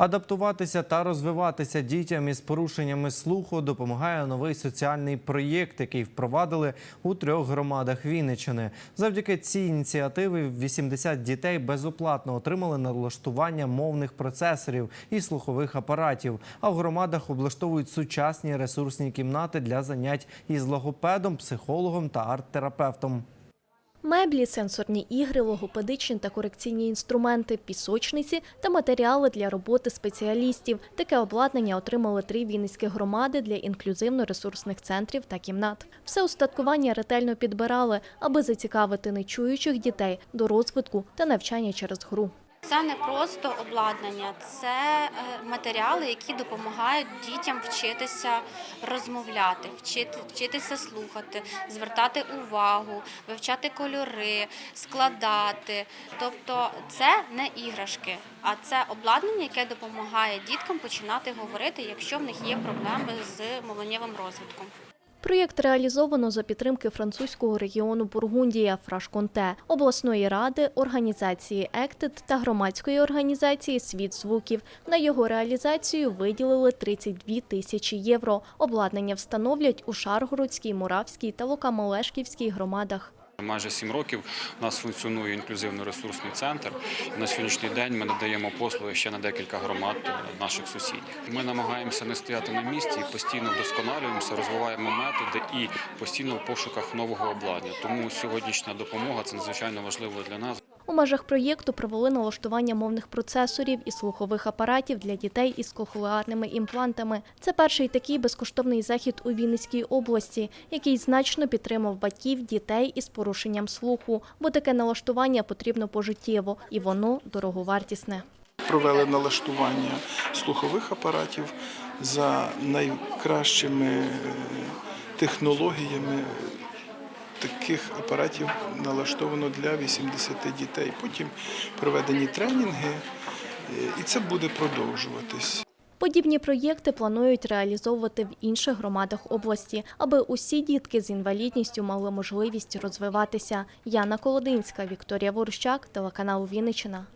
Адаптуватися та розвиватися дітям із порушеннями слуху допомагає новий соціальний проєкт, який впровадили у трьох громадах Вінниччини. Завдяки цій ініціативі 80 дітей безоплатно отримали налаштування мовних процесорів і слухових апаратів. А в громадах облаштовують сучасні ресурсні кімнати для занять із логопедом, психологом та арт-терапевтом. Меблі, сенсорні ігри, логопедичні та корекційні інструменти, пісочниці та матеріали для роботи спеціалістів. Таке обладнання отримали три вінницькі громади для інклюзивно-ресурсних центрів та кімнат. Все устаткування ретельно підбирали, аби зацікавити нечуючих дітей до розвитку та навчання через гру. Це не просто обладнання, це е, матеріали, які допомагають дітям вчитися розмовляти, вчити, вчитися слухати, звертати увагу, вивчати кольори, складати. Тобто це не іграшки, а це обладнання, яке допомагає діткам починати говорити, якщо в них є проблеми з мовленнєвим розвитком. Проєкт реалізовано за підтримки французького регіону Бургундія Фрашконте, обласної ради, організації «Ектит» та громадської організації Світ звуків. На його реалізацію виділили 32 тисячі євро. Обладнання встановлять у Шаргородській, Муравській та Лукамолешківській громадах. Майже сім років у нас функціонує інклюзивно-ресурсний центр. На сьогоднішній день ми надаємо послуги ще на декілька громад е, наших сусідів. Ми намагаємося не стояти на місці, постійно вдосконалюємося, розвиваємо методи і постійно в пошуках нового обладнання. Тому сьогоднішня допомога це надзвичайно важливо для нас. У межах проєкту провели налаштування мовних процесорів і слухових апаратів для дітей із кохлеарними імплантами. Це перший такий безкоштовний захід у Вінницькій області, який значно підтримав батьків дітей із порушенням слуху, бо таке налаштування потрібно пожиттєво і воно дороговартісне. провели налаштування слухових апаратів за найкращими е, технологіями. Таких апаратів налаштовано для 80 дітей. Потім проведені тренінги, е, і це буде продовжуватись. Подібні проєкти планують реалізовувати в інших громадах області, аби усі дітки з інвалідністю мали можливість розвиватися. Яна Колодинська, Вікторія Ворущак, телеканал Вінниччина.